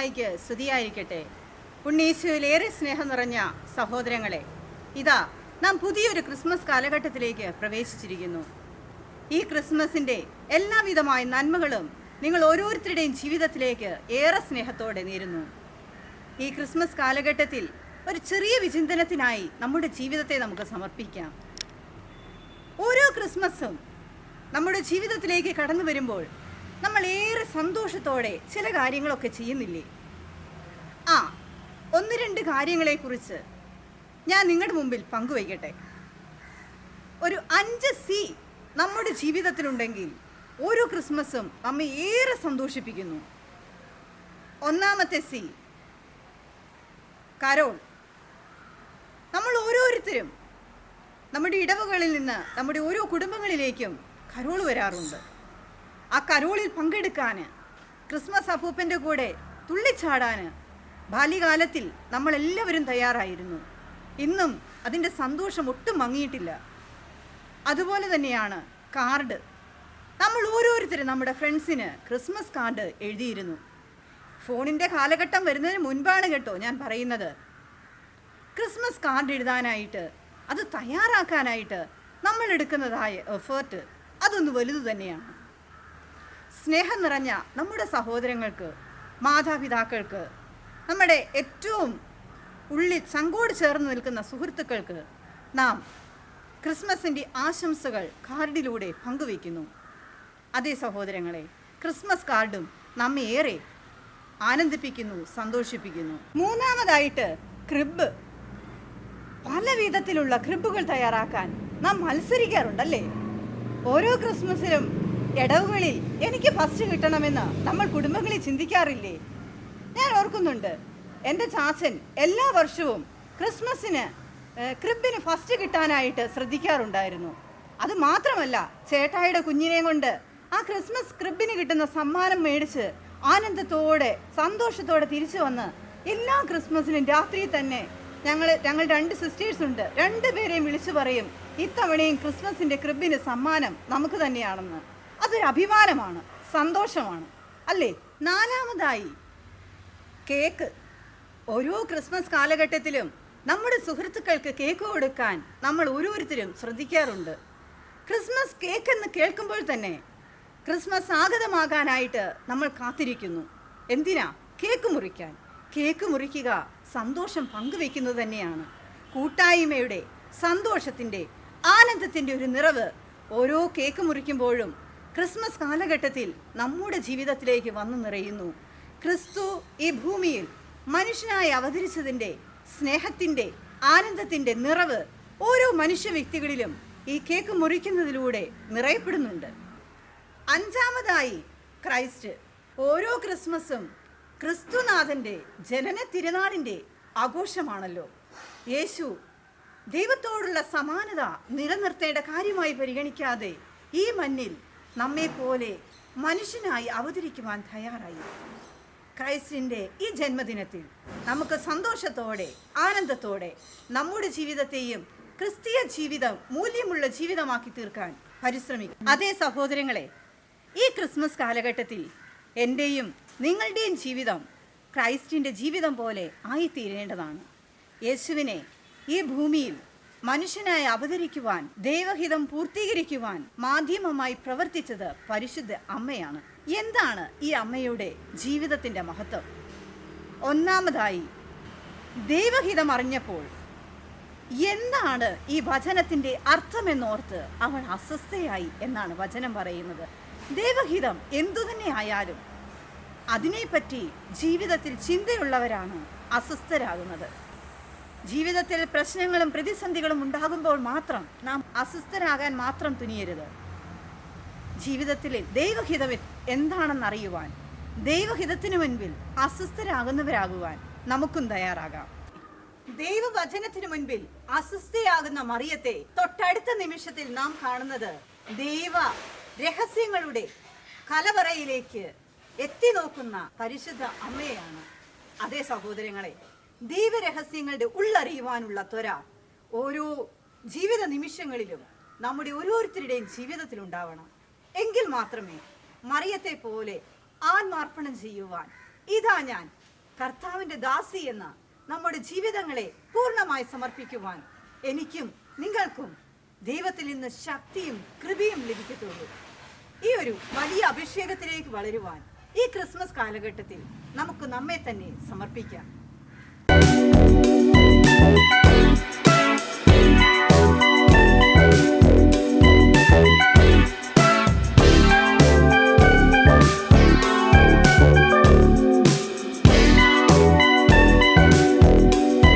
മിശിഹായിക്ക് സ്തുതിയായിരിക്കട്ടെ ഉണ്ണീശുവിലേറെ സ്നേഹം നിറഞ്ഞ സഹോദരങ്ങളെ ഇതാ നാം പുതിയൊരു ക്രിസ്മസ് കാലഘട്ടത്തിലേക്ക് പ്രവേശിച്ചിരിക്കുന്നു. ഈ ക്രിസ്മസിന്റെ എല്ലാവിധമായ നന്മകളും നിങ്ങൾ ഓരോരുത്തരുടെയും ജീവിതത്തിലേക്ക് ഏറെ സ്നേഹത്തോടെ നേരുന്നു. ഈ ക്രിസ്മസ് കാലഘട്ടത്തിൽ ഒരു ചെറിയ വിചിന്തനത്തിനായി നമ്മുടെ ജീവിതത്തെ നമുക്ക് സമർപ്പിക്കാം. ഓരോ ക്രിസ്മസും നമ്മുടെ ജീവിതത്തിലേക്ക് കടന്നു വരുമ്പോൾ നമ്മൾ ഏറെ സന്തോഷത്തോടെ ചില കാര്യങ്ങളൊക്കെ ചെയ്യുന്നില്ലേ? ആ ഒന്ന് രണ്ട് കാര്യങ്ങളെക്കുറിച്ച് ഞാൻ നിങ്ങളുടെ മുമ്പിൽ പങ്കുവയ്ക്കട്ടെ. ഒരു അഞ്ച് സി നമ്മുടെ ജീവിതത്തിലുണ്ടെങ്കിൽ ഓരോ ക്രിസ്മസും നമ്മെ ഏറെ സന്തോഷിപ്പിക്കുന്നു. ഒന്നാമത്തെ സി കരോൾ. നമ്മൾ ഓരോരുത്തരും നമ്മുടെ ഇടവുകളിൽ നിന്ന് നമ്മുടെ ഓരോ കുടുംബങ്ങളിലേക്കും കരോൾ വരാറുണ്ട്. ആ കരോളിൽ പങ്കെടുക്കാൻ ക്രിസ്മസ് അപ്പൂപ്പന്റെ കൂടെ തുള്ളിച്ചാടാൻ ബാല്യകാലത്തിൽ നമ്മളെല്ലാവരും തയ്യാറായിരുന്നു. ഇന്നും അതിന്റെ സന്തോഷം ഒട്ടും മങ്ങിയിട്ടില്ല. അതുപോലെ തന്നെയാണ് കാർഡ്. നമ്മൾ ഓരോരുത്തരും നമ്മുടെ ഫ്രണ്ട്സിന് ക്രിസ്മസ് കാർഡ് എഴുതിയിരുന്നു. ഫോണിന്റെ കാലഘട്ടം വരുന്നതിന് മുൻപാണ് കേട്ടോ ഞാൻ പറയുന്നത്. ക്രിസ്മസ് കാർഡ് എഴുതാനായിട്ട് അത് തയ്യാറാക്കാനായിട്ട് നമ്മൾ എടുക്കുന്നതായ എഫേർട്ട് അതൊന്ന് വലുത് തന്നെയാണ്. സ്നേഹം നിറഞ്ഞ നമ്മുടെ സഹോദരങ്ങൾക്ക് മാതാപിതാക്കൾക്ക് നമ്മുടെ ഏറ്റവും ഉള്ളിൽ ചങ്കോട് ചേർന്ന് നിൽക്കുന്ന സുഹൃത്തുക്കൾക്ക് നാം ക്രിസ്മസിന്റെ ആശംസകൾ കാർഡിലൂടെ പങ്കുവയ്ക്കുന്നു. അതേ സഹോദരങ്ങളെ ക്രിസ്മസ് കാർഡും നമ്മെ ഏറെ ആനന്ദിപ്പിക്കുന്നു സന്തോഷിപ്പിക്കുന്നു. മൂന്നാമതായിട്ട് ക്രിബ്. പല വിധത്തിലുള്ള ക്രിബുകൾ തയ്യാറാക്കാൻ നാം മത്സരിക്കാറുണ്ടല്ലേ? ഓരോ ക്രിസ്മസിലും ഇടവുകളിൽ എനിക്ക് ഫസ്റ്റ് കിട്ടണമെന്ന് നമ്മൾ കുടുംബങ്ങളിൽ ചിന്തിക്കാറില്ലേ? ഞാൻ ഓർക്കുന്നുണ്ട്. എന്റെ ചാച്ചൻ എല്ലാ വർഷവും ക്രിസ്മസിന് ക്രിബിന് ഫസ്റ്റ് കിട്ടാനായിട്ട് ശ്രദ്ധിക്കാറുണ്ടായിരുന്നു. അത് മാത്രമല്ല ചേട്ടായിയുടെ കുഞ്ഞിനെയും കൊണ്ട് ആ ക്രിസ്മസ് ക്രിബിന് കിട്ടുന്ന സമ്മാനം മേടിച്ച് ആനന്ദത്തോടെ സന്തോഷത്തോടെ തിരിച്ചു വന്ന് എല്ലാ ക്രിസ്മസിനും രാത്രി തന്നെ ഞങ്ങൾ ഞങ്ങൾ രണ്ട് സിസ്റ്റേഴ്സ് ഉണ്ട്. രണ്ടുപേരെയും വിളിച്ചു പറയും ഇത്തവണയും ക്രിസ്മസിന്റെ ക്രിബിന് സമ്മാനം നമുക്ക് തന്നെയാണെന്ന്. അതൊരു അഭിമാനമാണ് സന്തോഷമാണ്. അല്ലേ? നാലാമതായി കേക്ക്. ഓരോ ക്രിസ്മസ് കാലഘട്ടത്തിലും നമ്മുടെ സുഹൃത്തുക്കൾക്ക് കേക്ക് കൊടുക്കാൻ നമ്മൾ ഓരോരുത്തരും ശ്രദ്ധിക്കാറുണ്ട്. ക്രിസ്മസ് കേക്ക് എന്ന് കേൾക്കുമ്പോൾ തന്നെ ക്രിസ്മസ് ആഗതമാകാനായിട്ട് നമ്മൾ കാത്തിരിക്കുന്നു. എന്തിനാ? കേക്ക് മുറിക്കാൻ. കേക്ക് മുറിക്കുക സന്തോഷം പങ്കുവെക്കുന്നത് തന്നെയാണ്. കൂട്ടായ്മയുടെ സന്തോഷത്തിന്റെ ആനന്ദത്തിന്റെ ഒരു നിറവ് ഓരോ കേക്ക് മുറിക്കുമ്പോഴും ക്രിസ്മസ് കാലഘട്ടത്തിൽ നമ്മുടെ ജീവിതത്തിലേക്ക് വന്നു നിറയുന്നു. ക്രിസ്തു ഈ ഭൂമിയിൽ മനുഷ്യനായി അവതരിച്ചതിന്റെ സ്നേഹത്തിന്റെ ആനന്ദത്തിന്റെ നിറവ് ഓരോ മനുഷ്യ വ്യക്തികളിലും ഈ കേക്ക് മുറിക്കുന്നതിലൂടെ നിറയപ്പെടുന്നുണ്ട്. അഞ്ചാമതായി ക്രൈസ്റ്റ്. ഓരോ ക്രിസ്മസും ക്രിസ്തുനാഥന്റെ ജനന തിരുനാളിന്റെ ആഘോഷമാണല്ലോ. യേശു ദൈവത്തോടുള്ള സമാനത നിലനിർത്തേണ്ട കാര്യമായി പരിഗണിക്കാതെ ഈ മണ്ണിൽ നമ്മെ പോലെ മനുഷ്യനായി അവതരിക്കുവാൻ തയ്യാറായി. ക്രൈസ്റ്റിന്റെ ഈ ജന്മദിനത്തിൽ നമുക്ക് സന്തോഷത്തോടെ ആനന്ദത്തോടെ നമ്മുടെ ജീവിതത്തെയും ക്രിസ്തീയ ജീവിതം മൂല്യമുള്ള ജീവിതമാക്കി തീർക്കാൻ പരിശ്രമിക്കും. അതേ സഹോദരങ്ങളെ ഈ ക്രിസ്മസ് കാലഘട്ടത്തിൽ എന്റെയും നിങ്ങളുടെയും ജീവിതം ക്രൈസ്റ്റിന്റെ ജീവിതം പോലെ ആയിത്തീരേണ്ടതാണ്. യേശുവിനെ ഈ ഭൂമിയിൽ മനുഷ്യനായി അവതരിക്കുവാൻ ദൈവഹിതം പൂർത്തീകരിക്കുവാൻ മാധ്യമമായി പ്രവർത്തിച്ചത് പരിശുദ്ധ അമ്മയാണ്. എന്താണ് ഈ അമ്മയുടെ ജീവിതത്തിന്റെ മഹത്വം? ഒന്നാമതായി ദൈവഹിതം അറിഞ്ഞപ്പോൾ എന്താണ് ഈ വചനത്തിന്റെ അർത്ഥമെന്നോർത്ത് അവൾ അസ്വസ്ഥയായി എന്നാണ് വചനം പറയുന്നത്. ദൈവഹിതം എന്തു തന്നെ ആയാലും അതിനെപ്പറ്റി ജീവിതത്തിൽ ചിന്തയുള്ളവരാണ് അസ്വസ്ഥരാകുന്നത്. ജീവിതത്തിൽ പ്രശ്നങ്ങളും പ്രതിസന്ധികളും ഉണ്ടാകുമ്പോൾ മാത്രം നാം അസ്വസ്ഥരാകാൻ മാത്രം തുനിയരുത്. ജീവിതത്തിൽ ദൈവഹിതം എന്താണെന്ന് അറിയുവാൻ ദൈവഹിതത്തിനു മുൻപിൽ അസ്വസ്ഥരാകുന്നവരാകുവാൻ നമുക്കും തയ്യാറാകാം. ദൈവവചനത്തിനു മുൻപിൽ അസ്വസ്ഥയാകുന്ന മറിയത്തെ തൊട്ടടുത്ത നിമിഷത്തിൽ നാം കാണുന്നത് ദൈവ രഹസ്യങ്ങളുടെ കലവറയിലേക്ക് എത്തി നോക്കുന്ന പരിശുദ്ധ അമ്മയാണ്. അതേ സഹോദരങ്ങളെ ദൈവരഹസ്യങ്ങളുടെ ഉള്ളറിയുവാനുള്ള ത്വര. ഓരോ ജീവിത നിമിഷങ്ങളിലും നമ്മുടെ ഓരോരുത്തരുടെയും ജീവിതത്തിൽ ഉണ്ടാവണം. എങ്കിൽ മാത്രമേ മറിയത്തെ പോലെ ആത്മാർപ്പണം ചെയ്യുവാൻ ഇതാ ഞാൻ കർത്താവിന്റെ ദാസി എന്ന നമ്മുടെ ജീവിതങ്ങളെ പൂർണമായി സമർപ്പിക്കുവാൻ എനിക്കും നിങ്ങൾക്കും ദൈവത്തിൽ നിന്ന് ശക്തിയും കൃപയും ലഭിക്കത്തുള്ളൂ. ഈ ഒരു വലിയ അഭിഷേകത്തിലേക്ക് വളരുവാൻ ഈ ക്രിസ്മസ് കാലഘട്ടത്തിൽ നമുക്ക് നമ്മെ തന്നെ സമർപ്പിക്കാം. Thank you.